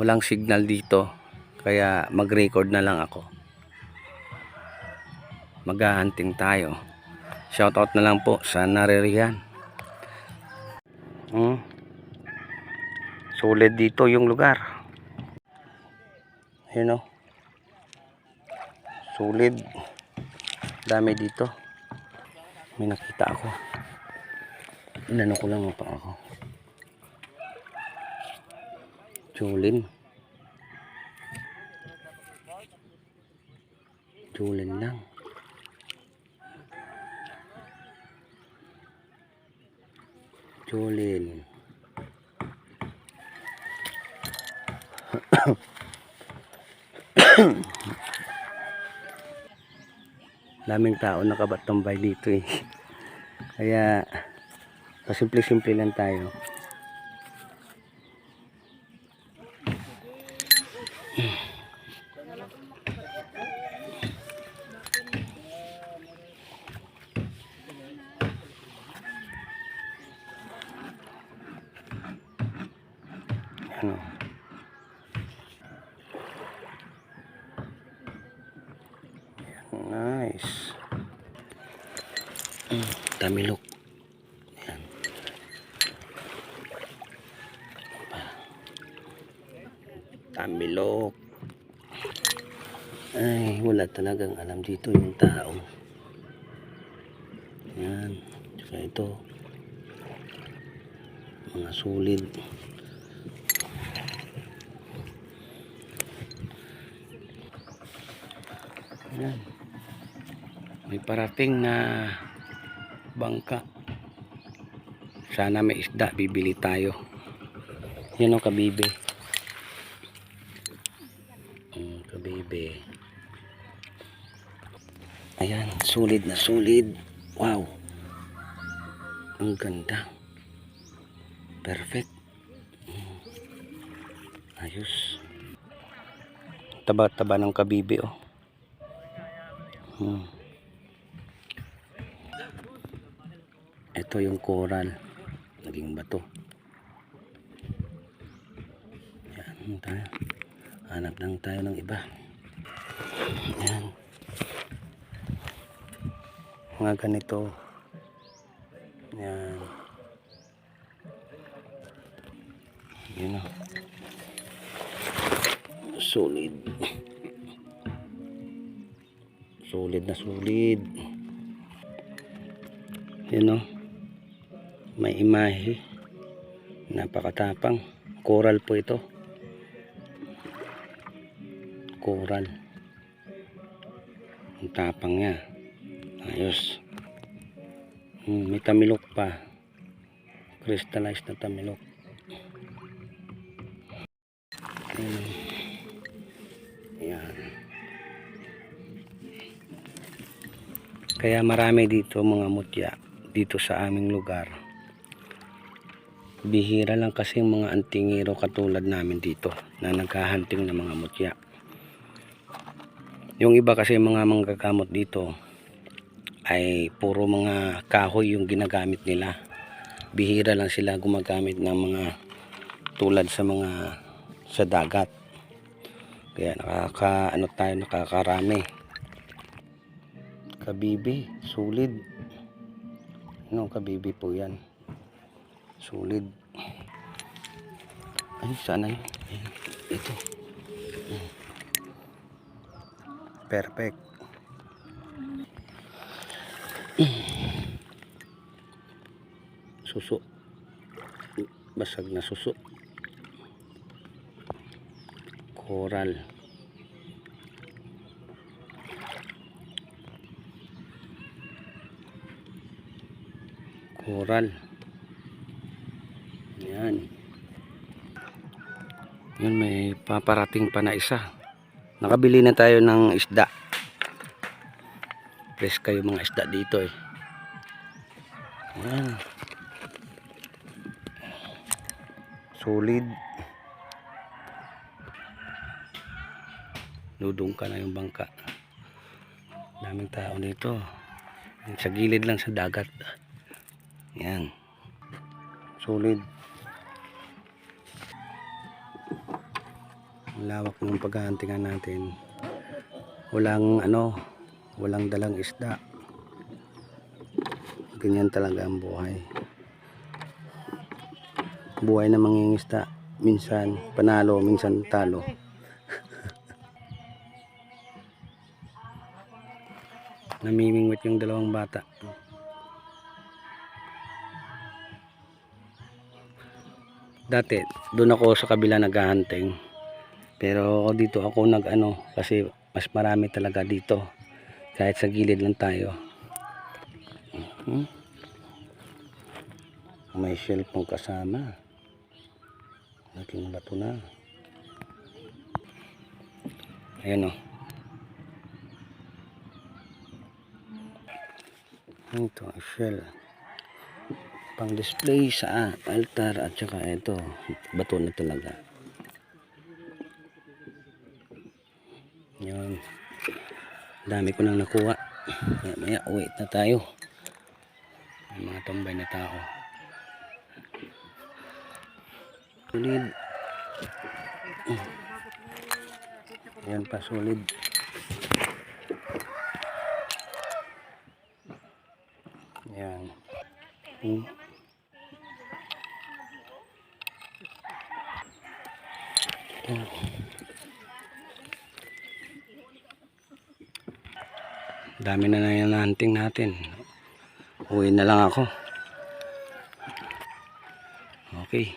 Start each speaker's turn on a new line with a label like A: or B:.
A: walang signal dito. Kaya mag-record na lang ako. Maghahunting tayo. Shoutout na lang po sa naririyan. Hmm. sulit dito yung lugar. Yun o sulit. Dami dito. May nakita ako. Inano ko lang pa ako Julin. Julin lang. Julin. Daming tao nakabatambay dito eh. Kaya pasimple-simple lang tayo. Ano? Nice. Mm, tamilok. Yan. Tamilok. Ay, wala talagang alam dito yung tao. Yan. Tsaka ito. Mga sulid. Yan. May parating na bangka. Sana may isda, bibili tayo. Yan o kabibe. Kabibe. Ayan, solid na solid. Wow. Ang ganda. Perfect. Mm. Ayos. Taba-taba ng kabibe oh. Hmm. Ito yung coral. Naging bato. Yan tayo. Hanap lang tayo ng iba. Yan. Mga ganito. Yan. Yun o. Solid. Solid na solid. Yan o. May imahe. Napakatapang. Coral po ito. Coral. Ang tapang niya. Ayos. Hmm, may tamilok pa. Crystallized na tamilok. Hmm. Yan. Kaya marami dito mga mutya dito sa aming lugar. Bihira lang kasi mga antingero katulad namin dito na naghahanting ng mga mutya. Yung iba kasi mga manggagamot dito ay puro mga kahoy yung ginagamit nila. Bihira lang sila gumagamit ng mga tulad sa mga sa dagat. Kaya nakaka ano tayo nakakarami kabibi, sulid. Ano, kabibi po yan. Sulid. Ay, sana yun. Ayan, Ito. Mm. Perfect. Suso. Basag na suso. Coral. Coral. Yan. Yan may paparating pa na isa. Nakabili na tayo ng isda. Fresh kayo mga isda dito eh. Yan. Solid. Dudong ka na yung bangka. Daming tao dito. Sa gilid lang sa dagat. Yan. Solid. Lawak ng paghahantingan natin. Walang ano, walang dalang isda. Ganyan talaga ang buhay. Buhay na mangingisda. Minsan panalo, minsan talo. Namimingwit yung dalawang bata. Dati, doon ako sa kabila naghahunting. Pero dito ako nag ano, kasi mas marami talaga dito. Kahit sa gilid lang tayo. Hmm? May shell pong kasama. Naging bato na. Ayan o. Ito ang shell. Pang display sa altar at saka ito. Bato na talaga. Yun. Dami ko nang nakuha. Maya, maya uwi na tayo. May mga tambay na tao. Solid. Yan pa solid. Yan. Hmm. Yan. Dami na na yung hunting natin. Uwi na lang ako. Okay.